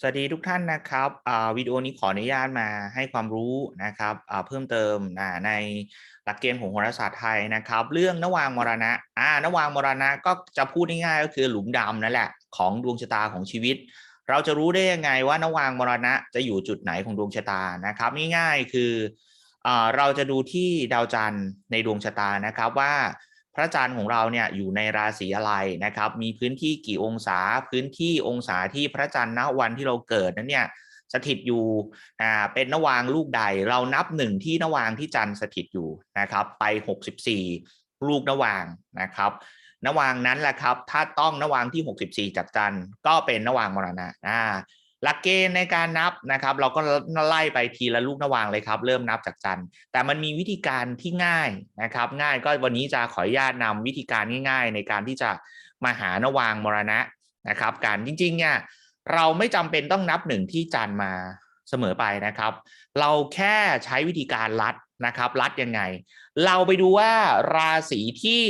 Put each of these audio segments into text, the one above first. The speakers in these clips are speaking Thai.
สวัสดีทุกท่านนะครับอ่าวิดีโอนี้ขออนุญาตมาให้ความรู้นะครับอ่าเพิ่มเติมในหลักเกณฑ์ของโหราศาสตร์ไทยนะครับ เรื่องนวางมรณะอ่านวางมรณะก็จะพูดง่ายๆก็คือหลุมดำนั่นแหละของดวงชะตาของชีวิต เราจะรู้ได้ยังไงว่านวางมรณะจะอยู่จุดไหนของดวงชะตานะครับ ง่ายๆคืออ่าเราจะดูที่ดาวจันทร์ในดวงชะตานะครับว่า พระจันทร์ของเราเนี่ยอยู่ในราศีอะไรนะครับ มีพื้นที่กี่องศาพื้นที่องศาที่พระจันทร์ณวันที่เราเกิดนั้นเนี่ยสถิตอยู่อ่าเป็นนวางลูกใด เรานับหนึ่งที่นวางที่จันทร์สถิตอยู่นะครับ ไป 64 ลูกนวางนะครับนวางนั้นแหละครับ ถ้าต้องนวางที่ 64 จากจันทร์ก็เป็นนวางมรณะอ่า หลักเกณฑ์ในการนับนะครับ เราก็ไล่ไปทีละลูกนวางเลยครับ เริ่มนับจากจันทร์แต่มันมีวิธีการที่ง่ายนะครับ ง่ายก็วันนี้จะขออนุญาตนำวิธีการง่าย ๆ ในการที่จะมาหานวางมรณะนะครับ การจริงๆเนี่ยเราไม่จำเป็นต้องนับหนึ่งที่จันทร์มาเสมอไปนะครับ เราแค่ใช้วิธีการลัดนะครับ ลัดยังไง เราไปดูว่าราศีที่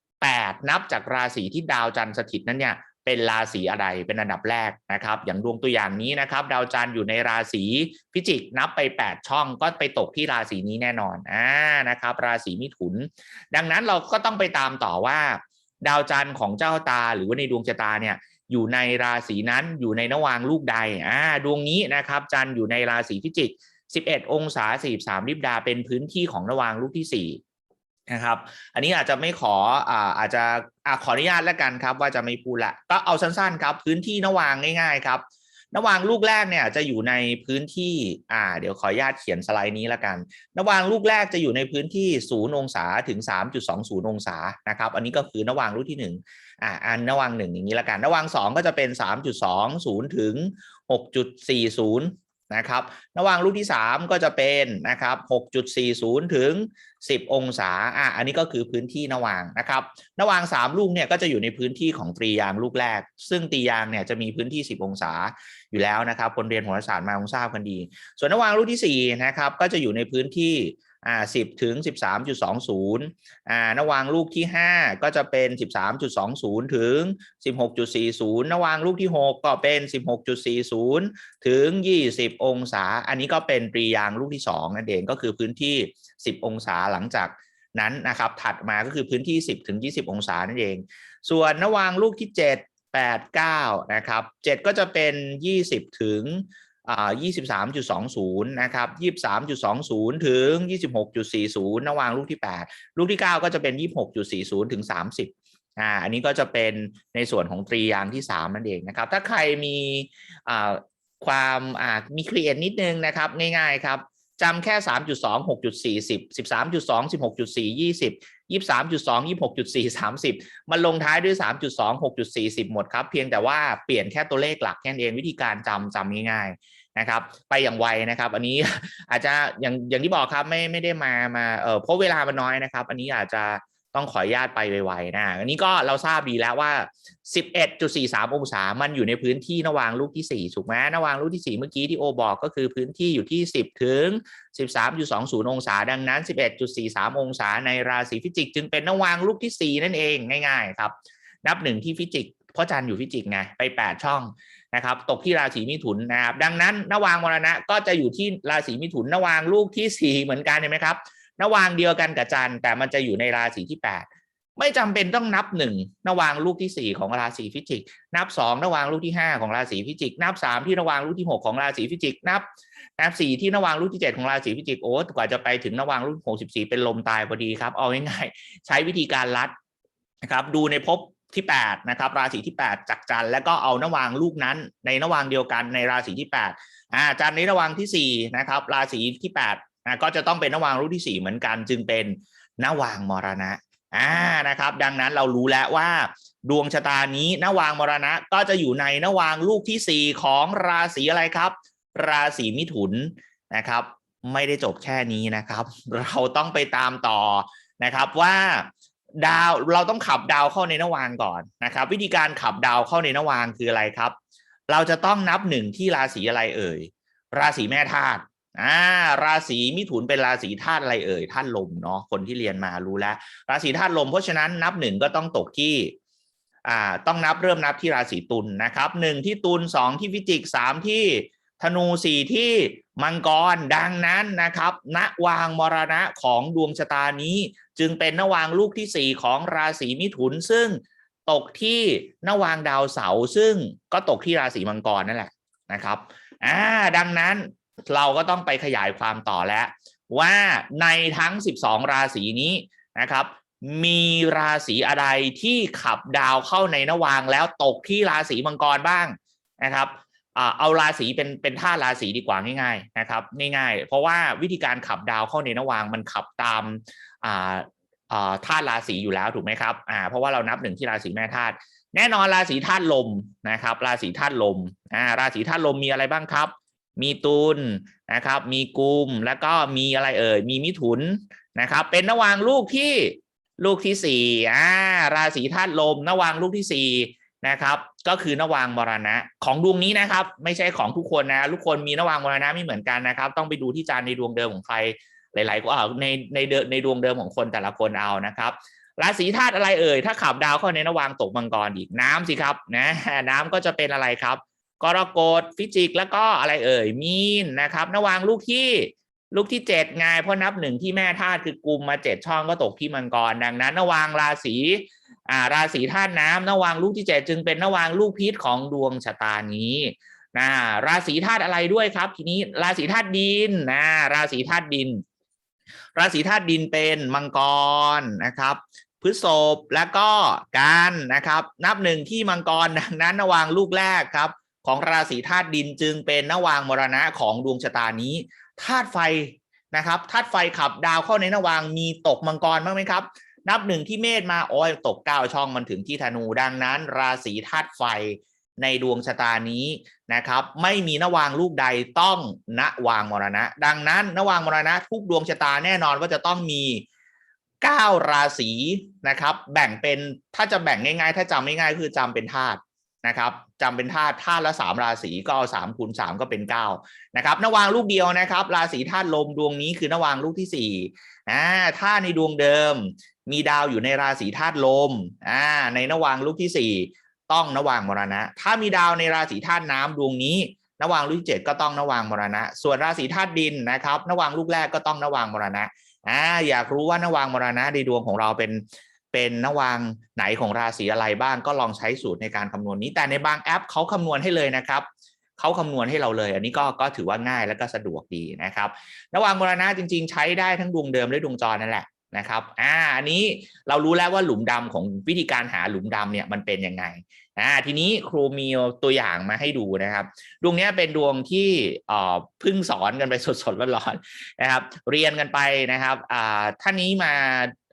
8 นับจากราศีที่ดาวจันทร์สถิตนั้นเนี่ย เป็นราศีอะไรเป็นอันดับแรกนะครับ อย่างดวงตัวอย่างนี้นะครับ ดาวจันทร์อยู่ในราศีพิจิกนับไป 8 ช่องก็ไปตกที่ราศีนี้แน่นอนอ่านะครับ ราศีมิถุน ดังนั้นเราก็ต้องไปตามต่อว่า ดาวจันทร์ของเจ้าตาหรือว่าในดวงชะตาเนี่ยอยู่ในราศีนั้นอยู่ในนวางลูกใดอ่าดวงนี้นะครับ จันทร์อยู่ในราศีพิจิก11 องศา43ลิบดาเป็นพื้นที่ของนวางลูกที่4 นะครับ อันนี้อาจจะไม่ขออ่าอาจจะอ่าขออนุญาตแล้วกันครับ ว่าจะไม่พูดละก็เอาสั้นๆครับ พื้นที่นวางง่าย ๆ ครับนวางลูกแรกเนี่ยจะอยู่ในพื้นที่อ่าเดี๋ยวขออนุญาตเขียนสไลด์นี้แล้วกันนวางลูกแรกจะอยู่ในพื้นที่0องศาถึง 3.20 องศานะครับ อันนี้ก็คือนวางลูกที่1อ่าอันนวางหนึ่งอย่างนี้ละกันนวางสองก็จะเป็น 3.20 ถึง 6.40 นะครับระหว่างลูกที่ 3 ก็จะเป็นนะครับ6.40 ถึง 10 องศาอะอันนี้ก็คือพื้นที่ระหว่างนะครับระหว่าง 3 ลูกเนี่ยก็จะอยู่ในพื้นที่ของตรียางลูกแรก ซึ่งตรียางเนี่ยจะมีพื้นที่ 10 องศาอยู่แล้วนะครับคนเรียนโหราศาสตร์มาคงทราบกันดี ส่วนระหว่างลูกที่4นะครับก็จะอยู่ในพื้นที่ อ่า10ถึง13.20อ่านวางลูกที่5ก็จะเป็น13.20ถึง16.40นวางลูกที่6ก็เป็น16.40ถึง20องศา อันนี้ก็เป็นตรียางลูกที่2นั่นเองก็คือพื้นที่10องศาหลังจากนั้นนะครับ ถัดมาก็คือพื้นที่ 10 ถึง 20 องศานั่นเอง ส่วนนวางลูกที่ 7 8 9 นะครับ 7 ก็จะเป็น 20 ถึง 23.20 นะครับ 23.20 ถึง 26.40นวางลูกที่ 8 ลูกที่ 9 ก็จะเป็น 26.40 ถึง 30 อ่า อันนี้ก็จะเป็นในส่วนของตรียางที่ 3 นั่นเองนะครับ ถ้าใครมีอ่าความอ่ามีเครีเอทนิดนึงนะครับ ง่ายๆครับจำแค่ 3.2 6.40 13.2 16.4 20 23.2 26.4 30 มันลงท้ายด้วย 3.2 6.40 หมดครับ เพียงแต่ว่าเปลี่ยนแค่ตัวเลขหลักแค่นั้นเองวิธีการจำจำง่ายๆ นะครับ ไปอย่างไวนะครับ อันนี้อาจจะอย่างอย่างที่บอกครับไม่ไม่ได้มามาเออเพราะเวลามันน้อยนะครับ อันนี้อาจจะต้องขออนุญาตไปไวๆนะ อันนี้ก็เราทราบดีแล้วว่า 11.43 องศา มันอยู่ในพื้นที่นวางลูกที่ 4 ถูกไหมนวางลูกที่ 4 เมื่อกี้ที่โอบอกก็คือพื้นที่อยู่ที่ 10 ถึง 13.20 องศา ดังนั้น 11.43 องศาในราศีพิจิก จึงเป็นนวางลูกที่ 4 นั่นเองง่าย ๆ ครับ นับหนึ่งที่พิจิก เพราะจันอยู่พิจิกไง ไป 8 ช่อง นะครับตกที่ราศีมิถุนนะครับดังนั้นนวางมรณะก็จะอยู่ที่ราศีมิถุนนวางลูกที่4เหมือนกันเห็นไหมครับนวางเดียวกันกับจันแต่มันจะอยู่ในราศีที่8ไม่จำเป็นต้องนับหนึ่งนวางลูกที่4ของราศีพิจิก นับ2นวางลูกที่5ของราศีพิจิก นับ3ที่นวางลูกที่6ของราศีพิจิก นับนับ4ที่นวางลูกที่7ของราศีพิจิก โอ้กว่าจะไปถึงนวางลูก64เป็นลมตายพอดีครับ เอาง่ายๆใช้วิธีการลัดนะครับ ดูในภพ ที่8นะครับราศีที่ 8จากจันทร์แล้วก็เอานวางลูกนั้นในนวางเดียวกันในราศีที่8อ่าจันทร์ในนวางที่4นะครับราศีที่8นะก็จะต้องเป็นนวางลูกที่ 4 เหมือนกัน จึงเป็นนวางมรณะอ่านะครับ ดังนั้นเรารู้แล้วว่า ดวงชะตานี้นวางมรณะก็จะอยู่ในนวางลูกที่ 4 ของราศีอะไรครับ ราศีมิถุนนะครับ ไม่ได้จบแค่นี้นะครับ เราต้องไปตามต่อนะครับว่า ดาวเราต้องขับดาวเข้าในนวางก่อนนะครับ วิธีการขับดาวเข้าในนวางคืออะไรครับ เราจะต้องนับหนึ่งที่ราศีอะไรเอ่ย ราศีแม่ธาตุอ่าราศีมิถุนเป็นราศีธาตุอะไรเอ่ยธาตุลมเนาะคนที่เรียนมารู้แล้ว ราศีธาตุลมเพราะฉะนั้นนับหนึ่งก็ต้องตกที่อ่าต้องนับเริ่มนับที่ราศีตุลนะครับหนึ่งที่ตุลสองที่พิจิกสามที่ ธนูสี่ที่มังกรดังนั้นนะครับณวางมรณะของดวงชะตานี้ จึงเป็นนวางลูกที่สี่ของราศีมิถุน ซึ่งตกที่นวางดาวเสาร์ซึ่งก็ตกที่ราศีมังกรนั่นแหละนะครับอ่าดังนั้นเราก็ต้องไปขยายความต่อแล้ว ว่าในทั้ง 12 ราศีนี้นะครับ มีราศีอะไรที่ขับดาวเข้าในนวางแล้วตกที่ราศีมังกรบ้างนะครับ เอาราศีเป็นเป็นท่าตุราศีดีกว่าง่ายๆนะครับง่ายๆ เพราะว่าวิธีการขับดาวเข้าในนวางมันขับตามอ่าอ่าธาตุราศีอยู่แล้วถูกไหมครับอ่าเพราะว่าเรานับหนึ่งที่ราศีแม่ธาตุแน่นอนราศีธาตุลมนะครับราศีธาตุลมอ่าราศีธาตุลมมีอะไรบ้างครับ มีตุลนะครับ มีกุมแล้วก็มีอะไรเอ่ยมีมิถุนนะครับ เป็นนวางลูกที่ลูกที่สี่อ่าราศีธาตุลมนวางลูกที่สี่ นะครับ ก็คือนวางมรณะ ของดวงนี้นะครับ ไม่ใช่ของทุกคนนะทุกคนมีนวางมรณะไม่เหมือนกันนะครับ ต้องไปดูที่จานในดวงเดิมของใครหลายๆก็เอาในในเดิในดวงเดิมของคนแต่ละคนเอานะครับราศีธาตุอะไรเอ่ยถ้าขับดาวเข้าในนวางตกมังกรอีกน้ำสิครับนะน้ำก็จะเป็นอะไรครับกรกฎฟิจิกแล้วก็อะไรเอ่ยมีนนะครับนวางลูกที่ลูกที่เจ็ดไงเพราะนับหนึ่งที่แม่ธาตุคือกุมมาเจ็ดช่องก็ตกที่มังกรดังนั้นนวางราศี อ่าราศีธาตุน้ำนวางลูกที่เจ็ดจึงเป็นนวางลูกพิษของดวงชะตานี้นะราศีธาตุอะไรด้วยครับ ทีนี้ราศีธาตุดินนะราศีธาตุดิน ราศีธาตุดินเป็นมังกรนะครับพฤษภแล้วก็กันนะครับ นับหนึ่งที่มังกรดังนั้นนวางลูกแรกครับ ของราศีธาตุดินจึงเป็นนวางมรณะของดวงชะตานี้ธาตุไฟนะครับธาตุไฟขับดาวเข้าในนวางมีตกมังกรบ้างไหมครับ นับหนึ่งที่เมษมาโอ้ยตกเก้าช่องมันถึงที่ธนูดังนั้น ราศีธาตุไฟในดวงชะตานี้นะครับ ไม่มีนวางลูกใดต้องนวางมรณะ ดังนั้นนวางมรณะ ทุกดวงชะตาแน่นอนว่าจะต้องมี 9 ราศีนะครับ แบ่งเป็นถ้าจะแบ่งง่ายๆ ถ้าจำง่ายๆคือจำเป็นธาตุนะครับจำเป็นธาตุธาตุละ3ราศีก็เอา3คูณ3ก็เป็น9นะครับนวางลูกเดียวนะครับ ราศีธาตุลมดวงนี้คือนวางลูกที่4อ่าถ้าในดวงเดิม มีดาวอยู่ในราศีธาตุลมอ่าในนวางลูกที่ 4 ต้องนวางมรณะ ถ้ามีดาวในราศีธาตุน้ำดวงนี้นวางลูกที่เจ็ดก็ต้องนวางมรณะ ส่วนราศีธาตุดินนะครับนวางลูกแรกก็ต้องนวางมรณะอ่าอยากรู้ว่านวางมรณะในดวงของเราเป็นเป็นนวางไหนของราศีอะไรบ้างก็ลองใช้สูตรในการคำนวณนี้ แต่ในบางแอปเขาคำนวณให้เลยนะครับเขาคำนวณให้เราเลย อันนี้ก็ก็ถือว่าง่ายและก็สะดวกดีนะครับนวางมรณะจริง ๆ ใช้ได้ทั้งดวงเดิมและดวงจรนั่นแหละ นะครับอ่าอันนี้เรารู้แล้วว่าหลุมดำของวิธีการหาหลุมดำเนี่ยมันเป็นยังไงอ่าทีนี้ครูมีตัวอย่างมาให้ดูนะครับ ดวงนี้เป็นดวงที่เอ่อเพิ่งสอนกันไปสดๆร้อนๆนะครับ เรียนกันไปนะครับอ่าท่านนี้มา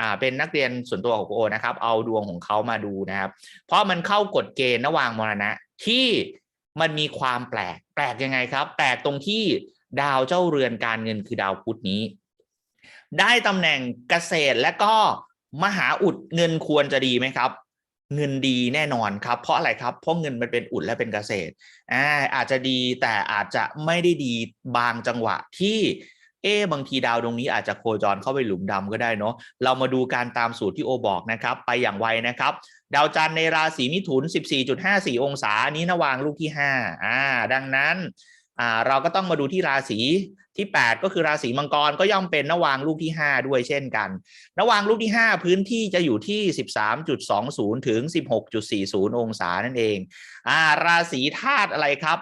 อ่าเป็นนักเรียนส่วนตัวของโอนะครับ เอาดวงของเขามาดูนะครับ เพราะมันเข้ากฎเกณฑ์ระหว่างมรณะที่มันมีความแปลก แปลกยังไงครับ แปลกตรงที่ดาวเจ้าเรือนการเงินคือดาวพุธนี้ ได้ตำแหน่งเกษตรและก็มหาอุดเงินควรจะดีไหมครับ เงินดีแน่นอนครับ เพราะอะไรครับเพราะเงินมันเป็นอุดและเป็นเกษตรอ่าอาจจะดีแต่อาจจะไม่ได้ดีบางจังหวะที่เอ๊บางทีดาวดวงนี้อาจจะโคจรเข้าไปหลุมดำก็ได้เนาะเรามาดูการตามสูตรที่โอบอกนะครับ ไปอย่างไวนะครับ ดาวจันทร์ในราศีมิถุน 14.54 องศานนี้นวางลูกที่ 5 อ่า ดังนั้น อ่าเราก็ต้องมาดูที่ราศีที่ 8 ก็คือราศีมังกรก็ย่อมเป็นนวางลูกที่ 5 ด้วยเช่นกันนวางลูกที่ 5 พื้นที่จะอยู่ที่ 13.20 ถึง 16.40 องศานั่นเองอ่าราศีธาตุอะไรครับ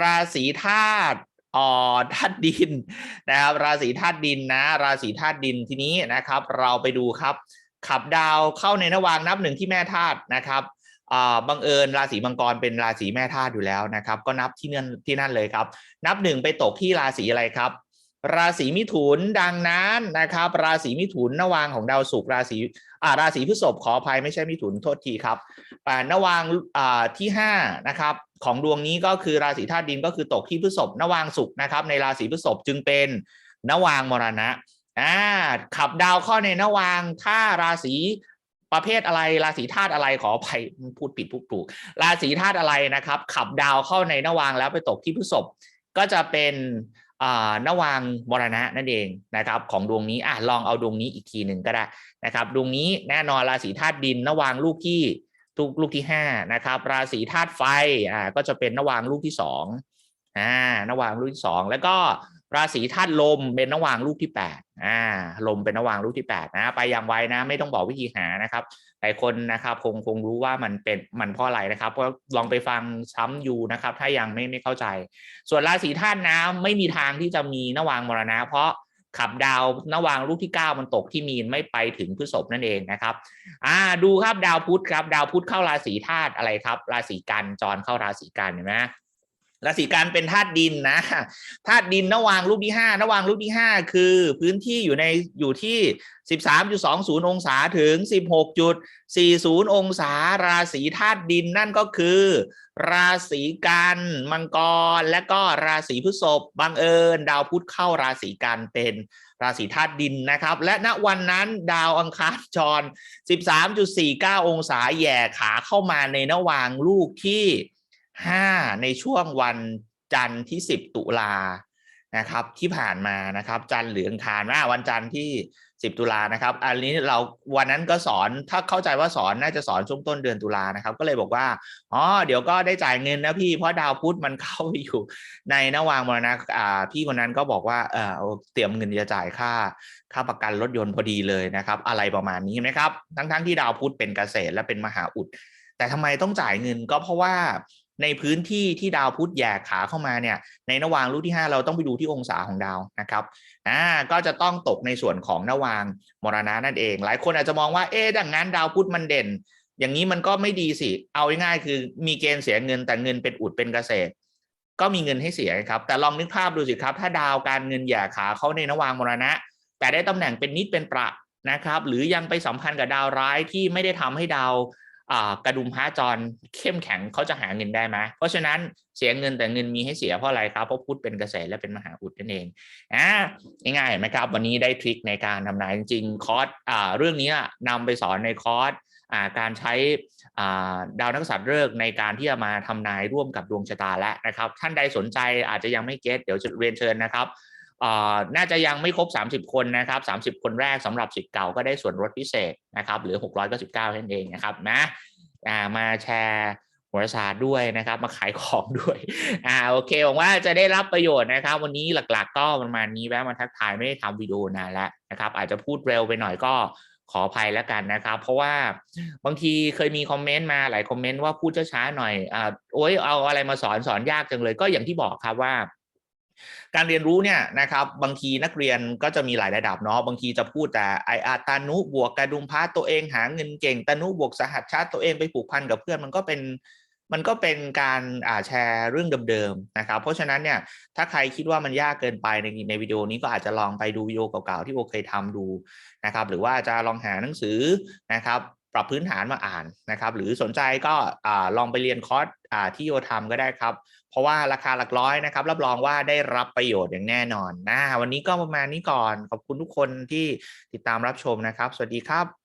ราศีธาตุออธาตุดินนะครับราศีธาตุดินนะ ราศีธาตุดินทีนี้นะครับ เราไปดูครับ ขับดาวเข้าในนวางนับหนึ่งที่แม่ธาตุนะครับ บังเอิญราศีมังกรเป็นราศีแม่ธาตุอยู่แล้วนะครับ ก็นับที่นั่นที่นั่นเลยครับ นับหนึ่งไปตกที่ราศีอะไรครับ ราศีมิถุนดังนั้นนะครับ ราศีมิถุนนวางของดาวศุกร์ราศีอ่าราศีพฤษภขออภัยไม่ใช่มิถุนโทษทีครับอ่านวางอ่าที่ห้านะครับของดวงนี้ก็คือราศีธาตุดินก็คือตกที่พฤษภนวางศุกร์นะครับ ในราศีพฤษภจึงเป็นนวางมรณะอ่าขับดาวเข้าในนวางถ้าราศี ประเภทอะไรราศีธาตุอะไรขออภัยพูดผิดพูดถูกราศีธาตุอะไรนะครับ ขับดาวเข้าในนวางแล้วไปตกที่พฤษภก็จะเป็นอ่านวางมรณะนั่นเองนะครับ ของดวงนี้อะลองเอาดวงนี้อีกทีหนึ่งก็ได้นะครับ ดวงนี้แน่นอนราศีธาตุดินนวางลูกที่ลูกลูกที่ห้านะครับราศีธาตุไฟอ่าก็จะเป็นนวางลูกที่สองอ่านวางลูกที่สองแล้วก็ ราศีธาตุลมเป็นนวางลูกที่แปดอ่าลมเป็นนวางลูกที่แปดนะไปอย่างไวนะ ไม่ต้องบอกวิธีหานะครับหลายคนนะครับคงคงรู้ว่ามันเป็นมันเพราะอะไรนะครับก็ลองไปฟังซ้ำอยู่นะครับ ถ้ายังไม่ไม่เข้าใจ ส่วนราศีธาตุน้ำไม่มีทางที่จะมีนวางมรณะ เพราะขับดาวนวางลูกที่ 9 มันตกที่มีนไม่ไปถึงพฤษภนั่นเองนะครับ อ่าดูครับดาวพุธครับ ดาวพุธเข้าราศีธาตุอะไรครับ ราศีกันจรเข้าราศีกันเห็นไหม ราศีกันเป็นธาตุดินนะธาตุดินนวางลูกที่ห้านวางลูกที่ห้าคือพื้นที่อยู่ในอยู่ที่สิบสามจุดสองศูนย์องศาถึงสิบหกจุดสี่ศูนย์องศา ราศีธาตุดินนั่นก็คือ ราศีกันมังกร และก็ราศีพฤษภบังเอิญ ดาวพุธเข้าราศีกันเป็นราศีธาตุดินนะครับ และณวันนั้นดาวอังคารจร 13.49 องศาแย่ขาเข้ามาในนวางลูกที่ 5 ในช่วงวันจันทร์ที่ 10 ตุลานะครับที่ผ่านมานะครับจันทร์หรืออังคารวันจันทร์ที่ 10 ตุลานะครับ อันนี้เราวันนั้นก็สอนถ้าเข้าใจว่าสอนน่าจะสอนช่วงต้นเดือนตุลานะครับ ก็เลยบอกว่าอ๋อเดี๋ยวก็ได้จ่ายเงินนะพี่เพราะดาวพุธมันเข้าไปอยู่ในนวางมรณะอ่าพี่คนนั้นก็บอกว่าเออเตรียมเงินจะจ่ายค่าค่าประกันรถยนต์พอดีเลยนะครับ อะไรประมาณนี้เห็นไหมครับ ทั้งๆทที่ดาวพุธเป็นเกษตรและเป็นมหาอุด แต่ทำไมต้องจ่ายเงินก็เพราะว่า ในพื้นที่ที่ดาวพุธแยกขาเข้ามาเนี่ยในนวางลูกที่ 5 เราต้องไปดูที่องศาของดาวนะครับอ่าก็จะต้องตกในส่วนของนวางมรณะนั่นเอง หลายคนอาจจะมองว่าเอ๊ะดังนั้นดาวพุธมันเด่น อย่างนี้มันก็ไม่ดีสิ เอาง่ายๆคือมีเกณฑ์เสียเงินแต่เงินเป็นอุดเป็นเกษตร ก็มีเงินให้เสียครับ แต่ลองนึกภาพดูสิครับ ถ้าดาวการเงินแย่ขาเข้าในนวางมรณะ แต่ได้ตำแหน่งเป็นนิดเป็นประนะครับหรือยังไปสัมพันธ์กับดาวร้ายที่ไม่ได้ทำให้ดาว กระดุมพระจรเข้มแข็งเขาจะหาเงินได้ไหมเพราะฉะนั้นเสียเงินแต่เงินมีให้เสียเพราะอะไรครับเพราะพุธเป็นเกษตรและเป็นมหาอุดนั่นเองอ่าง่ายๆเห็นไหมครับ วันนี้ได้ทริคในการทำนายจริงๆคอร์สอ่าเรื่องนี้นำไปสอนในคอร์สอ่าการใช้อ่าดาวนักษัตริย์เลิกษ์ในการที่จะมาทำนายร่วมกับดวงชะตาแล้วนะครับ ท่านใดสนใจอาจจะยังไม่เก็ตเดี๋ยวจะเรียนเชิญนะครับ น่าจะยังไม่ครบ 30 คนนะครับ 30 คนแรกสำหรับสิทธิ์เก่าก็ได้ส่วนลดพิเศษนะครับหลือ 699เท่านั้นเองนะครับนะมาแชร์หราศาสตร์ด้วยนะครับ มาขายของด้วยอ่าโอเคหวังว่าจะได้รับประโยชน์นะครับ วันนี้หลักๆก็ประมาณนี้แวะมาทักทายไม่ได้ทำวิดีโอนานแล้วนะครับ อาจจะพูดเร็วไปหน่อยก็ขออภัยแล้วกันนะครับ เพราะว่าบางทีเคยมีคอมเมนต์มาหลายคอมเมนต์ว่าพูดช้าๆหน่อยอ่าโอ๊ยเอาอะไรมาสอนสอนยากจังเลยก็อย่างที่บอกครับว่า การเรียนรู้เนี่ยนะครับบางทีนักเรียนก็จะมีหลายระดับเนาะบางทีจะพูดแต่ไออาตานุบวกกระดุมพาตัวเองหาเงินเก่งตานุบวกสหัสชาติตัวเองไปผูกพันกับเพื่อนมันก็เป็นมันก็เป็นการอ่าแชร์เรื่องเดิมๆนะครับ เพราะฉะนั้นเนี่ยถ้าใครคิดว่ามันยากเกินไปในในวิดีโอนี้ก็อาจจะลองไปดูวิดีโอเก่าๆที่โอเคยทำดูนะครับ หรือว่าจะลองหาหนังสือนะครับ ปรับพื้นฐานมาอ่านนะครับ หรือสนใจก็อลองไปเรียนคอร์สที่โยทำก็ได้ครับ เพราะว่าราคาหลักร้อยนะครับ รับรองว่าได้รับประโยชน์อย่างแน่นอนนะวันนี้ก็ประมาณนี้ก่อน ขอบคุณทุกคนที่ติดตามรับชมนะครับ สวัสดีครับ